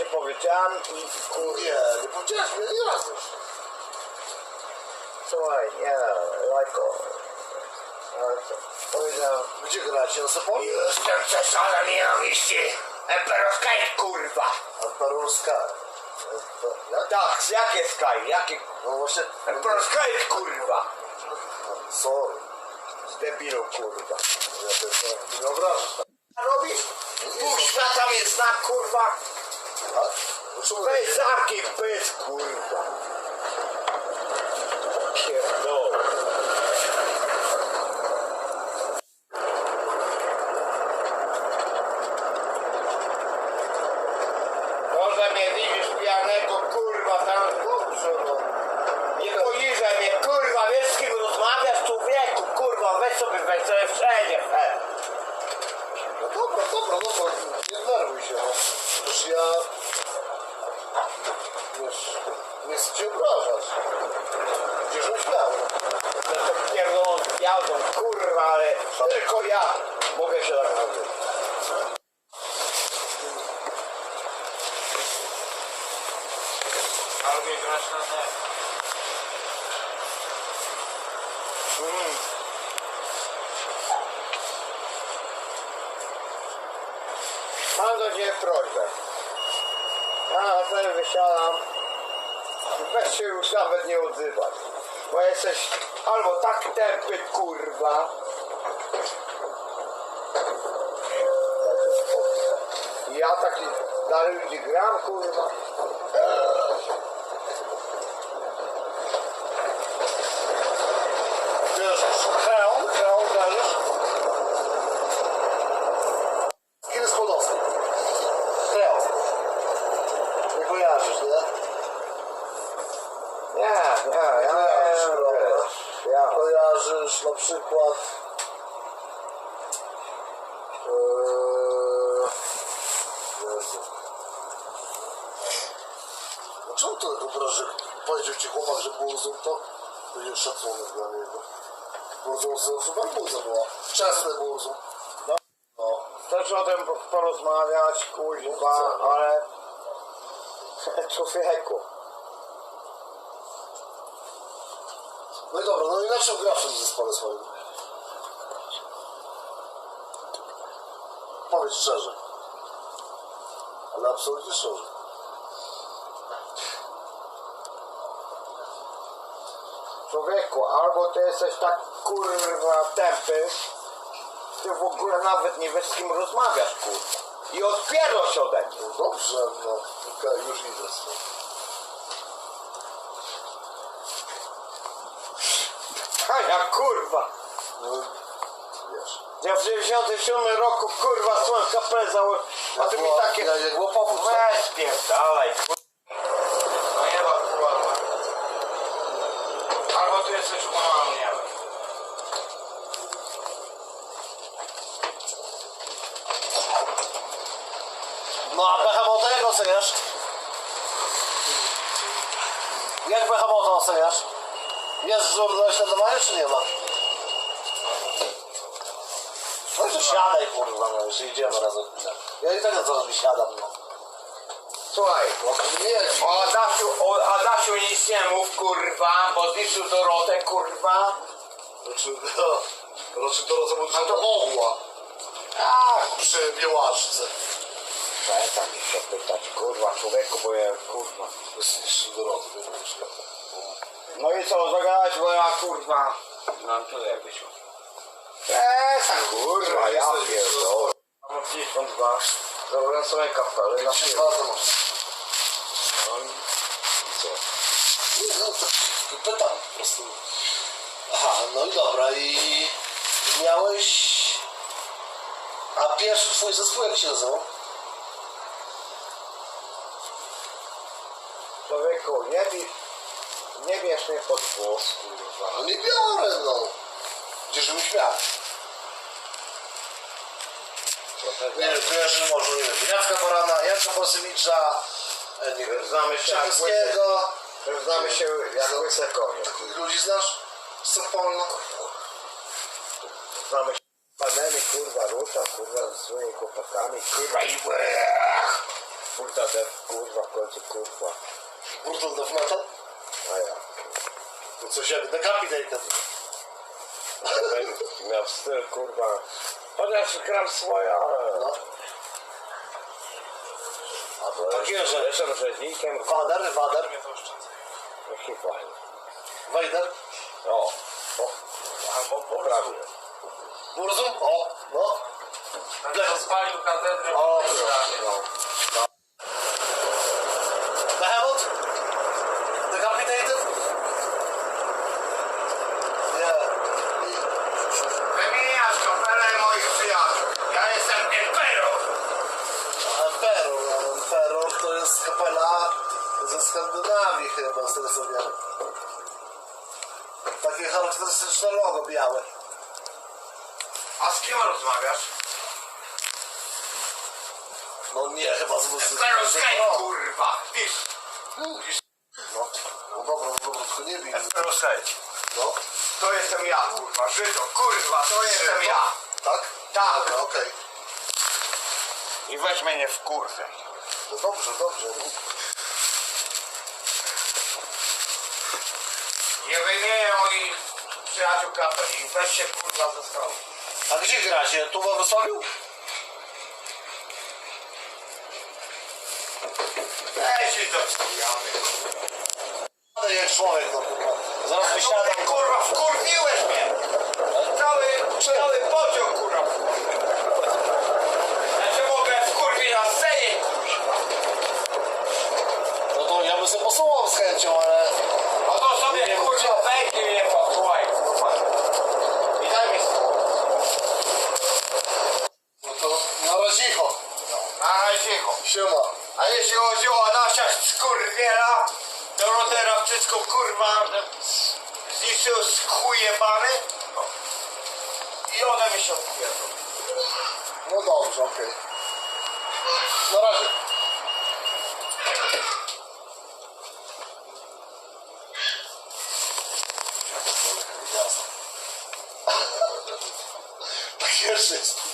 się powiedziałem i kurde. Nie, nie powiedziałeś mnie nie raz już. Słuchaj, nie, lajko. Powiedziałem. Gdzie gracie? Na Sepol? Jestem przeszalony nienawiści. Emperor Sky, kurwa. Emperor Sky. Jak? Tak, jakie Sky? Jakie? No właśnie. Emperor Sky, kurwa. Sorry. Z debilu, kurwa. Ja pierdolę. Nie obrażasz tak. Robisz? Pół świata mnie zna, kurwa. Weź zamknij pyt, kurwa. Pierdolę. Może mnie widzisz pijanego, kurwa, tam Dobrze, no. nie poniżej mnie, kurwa, wiesz z kim rozmawiasz, człowieku, kurwa, weź sobie, weź sobie wszędzie, he. No dobra, dobra, dobra. Nie denerwuj się. No. Przecież ja... Wiesz, nie chcę cię obrażać. Gdzież myślałem? Ja to pierdolą kurwa, ale tylko ja mogę się tak. Ale mnie grasz na net. Mm. Mam do Ciebie prośbę. Na pewno wysiadam. Weź się już nawet nie odzywać. Bo jesteś albo tak tępy, kurwa. Ja taki dla ludzi gram, kurwa. Wiesz, Nie, nie, ja Kojarzysz, nie wiesz, ja. Kojarzysz na przykład... Eee, Jezu. No czemu to tego teraz, że powiedział ci chłopak, że Burzum to będzie szacunek dla niego. Burzum to super Burzum była. Wczesny Burzum. No. No. Chcesz o tym porozmawiać, kuźwa, ale... Człowieku. No i dobra, no i na czym grasz w tym zespole swoim? Powiedz szczerze. Ale absolutnie szczerze. Człowieku, albo ty jesteś tak kurwa tępy, ty w ogóle nawet nie wiesz z kim rozmawiasz, kurwa. I odpierdol się ode mnie. No dobrze, no. Okej, już idę. A ja kurwa. No, wiesz. Ja w 97 roku kurwa słucham kapelę założył, a ty mi było- takie... jak- jak było powód, co? Weź pierdalaj. No nie ma kurwa. Albo ty jesteś umarły, nie wiem. No a Behemoth jak oceniasz? Jak Behemoth oceniasz? Jest wzór do śladowania czy nie ma? No to siadaj kurwa, no już idziemy razem. Ja i tak na zaraz mi siadam, no. Słuchaj, No nie, o Adasiu, o Adasiu nic nie mów, kurwa, bo zniszczył Dorotę, kurwa. Znaczy, no, znaczy Dorota mu A to mogła. Tak. Przy Białaszce. Przestań mi się pytać, kurwa, człowieku, bo ja, kurwa. Zniszczył Dorotę, nie wiem, No i co, zagadałeś, bo ja, kurwa, Mam tu jak wyszło. przestań, kurwa, ja pierdolę. Mam 52, zabrałem sobie kapelę na masz. No i co? Nie, no to, pytam po prostu. Aha, no i dobra, i miałeś... A pierwszy twój zespół jak się nazywał? Człowieku, nie, bi, nie bierz mnie pod włos, kurwa. No nie biorę, no. Gdzież bym śmiał? Nie wiem, kojarzy może, nie wiem, Jacka Barana, Jacka Polsymicza, e, nie wiem, Znamy się jak Czerskiego. Że znamy się jak łyse konie. Takich ludzi znasz? Z Sopolna? Znamy się z panami, kurwa, ruszam, kurwa, ze swoimi chłopakami, kurwa, i łech. Kurta dev, kurwa, w końcu kurwa. Brutal Death Metal? A ja. To coś jak Decapitated. Miał styl, kurwa. Chociaż gram swoje, ale... No. A to takie, że... Jestem rzeźnikiem, Wader, Wader, taki fajny. Vader, O, o, Albo poprawię. Burzum, o, no. Będę spalił katedrę. O, ze Skandynawii chyba, z tego co wiem. Takie charakterystyczne logo białe. A z kim rozmawiasz? No nie, chyba z Emperor z- z- Skype, kurwa. Pisz. No, no dobra, no dobra, tylko nie bij. Skype. No, To jestem ja, kurwa. Żydło, kurwa, to jestem ja. tak? Tak. Dobra, okej. I weź mnie w kurwę. No dobrze, dobrze. Nie wymienię moich przyjaciół kapeli. Weź się kurwa ze stołu. A gdzie gracie? Tu we Wrocławiu? Weź się do skijamy. Ale jak człowiek, no kurwa. Zaraz wysiadam. Kurwa, wkurwiłeś mnie. Cały, cały pociąg, kurwa. Ja cię mogę wkurwić na scenie, kurwa. No to ja bym sobie posłuchał z chęcią, ale... No to sobie, kurwa, mówcie. wejdź i mnie posłuchaj, kurwa. I daj mi spokój. No to na razicho. Na razie, cicho. Siema. A jeśli chodzi o Adasia skurwiela, to Rotera wszystko kurwa zniszczył z chujebany no. i one mi się odpierdolą. No dobrze, okej. Na razie. Tak jest.